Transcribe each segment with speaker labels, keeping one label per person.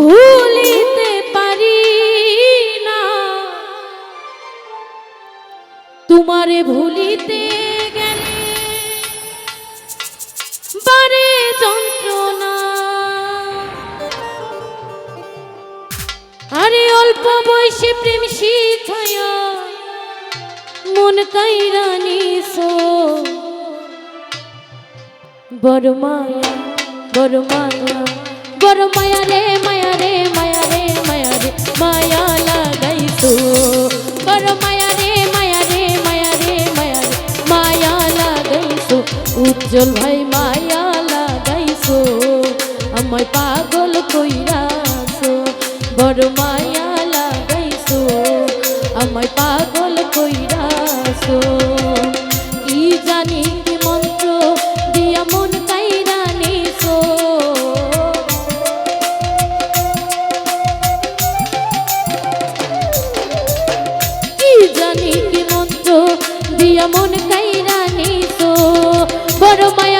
Speaker 1: ভুলিতে পারি না। তোমারে ভুলিতে গেলে বারে যন্ত্রণা। আরে অল্প বয়সে প্রেম শিখায়া মন কাইরা নিছো। বড় মায়া বড় মায়া। বড় মায়া রে মায়া রে মায়া রে মায়া রে মায়া লাগাইছো বড় মায়া রে মায়া রে মায়া রে মায়া রে মায়া লাগাইছো উজ্জ্বল ভাই মায়া লাগাইছো আমায় পাগল কইরাছো দিয়া মন কাইরা নিছো। বড় মায়া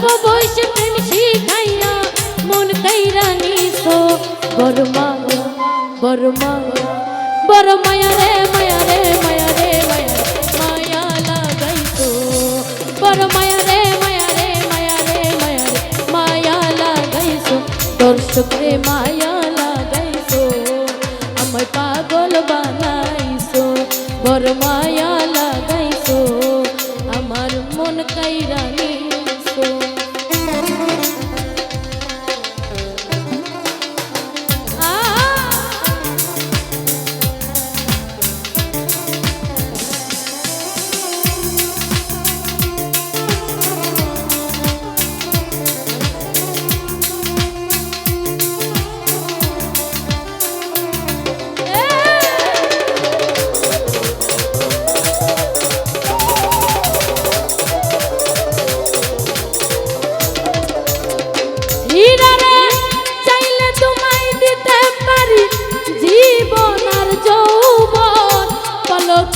Speaker 1: অল্প বয়সে প্রেম শিখাইয়া মন কাইরা নিছো। বড় মায়া বড় মায়া বড় মায়া রে মায়া রে মায়া রে, মায়া মায়া লাগাইছো। বড় মায়া রে মায়া রে মায়া রে মায়া রে, মায়া লাগাইছো। দর্শক রে মায়া লাগাইছো পাগল বানাইছো। বড় মায়া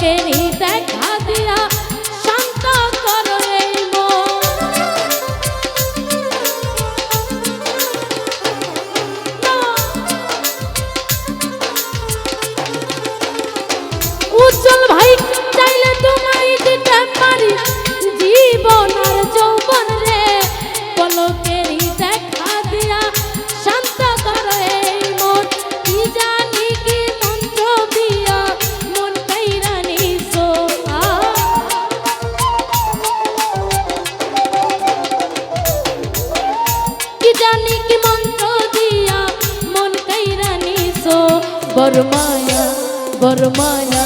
Speaker 1: পলকেরই বড় মায়া বড় মায়া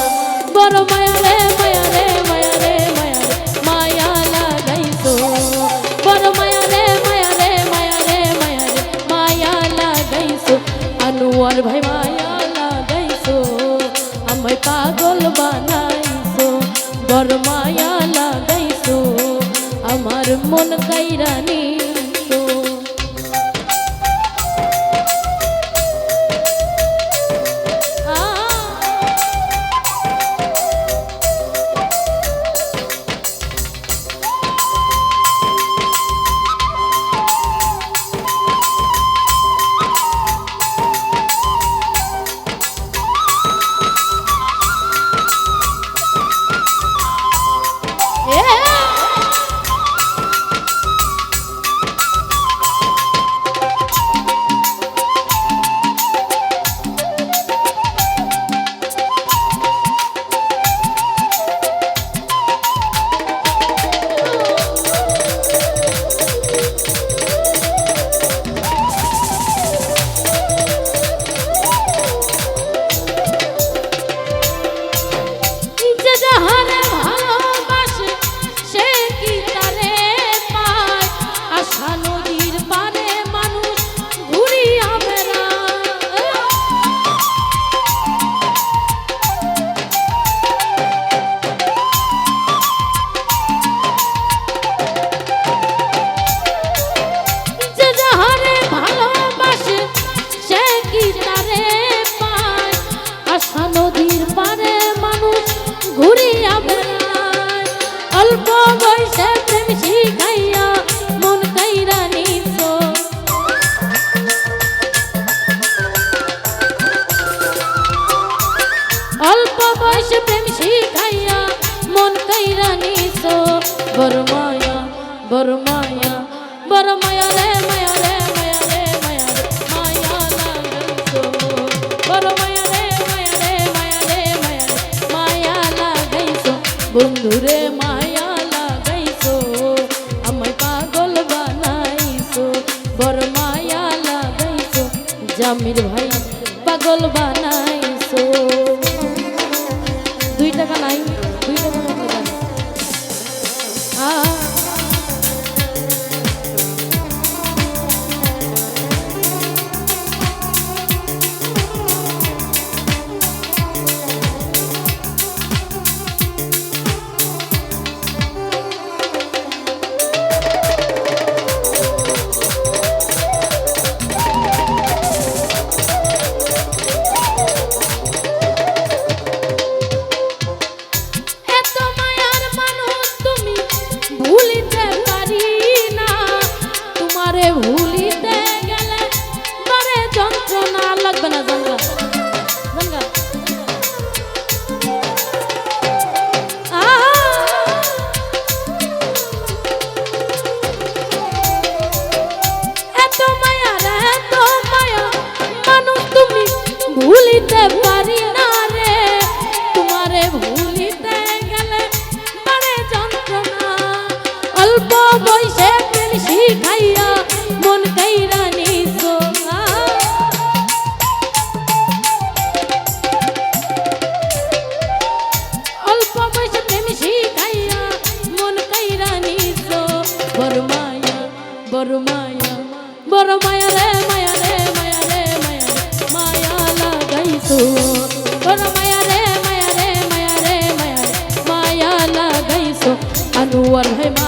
Speaker 1: বড় মায়া রে মায়া রে মায়া রে, মায়া মায়া লাগাইছো বড় মায়া রে মায়া রে মায়া রে মায়া রে, মায়া লাগাইছো আনোয়ার ভাই মায়া লাগাইছো পাগল বানাইছো বড় মায়া লাগাইছো আমার মন কাইরা বন্ধুরে মায়া আনুয়ার ভাই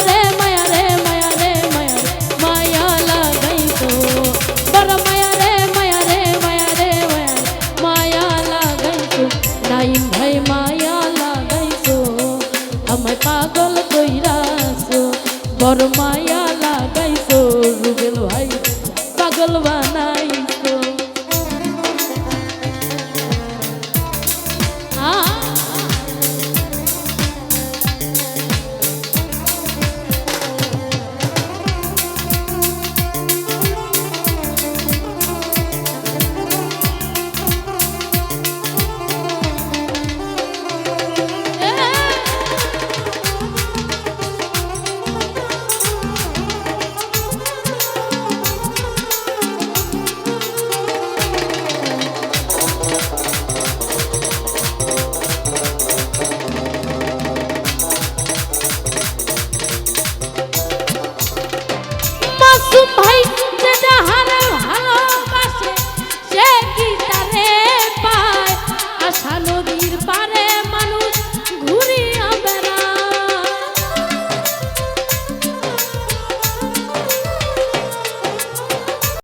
Speaker 1: সময় পাগল কইরাছো বড় মায়া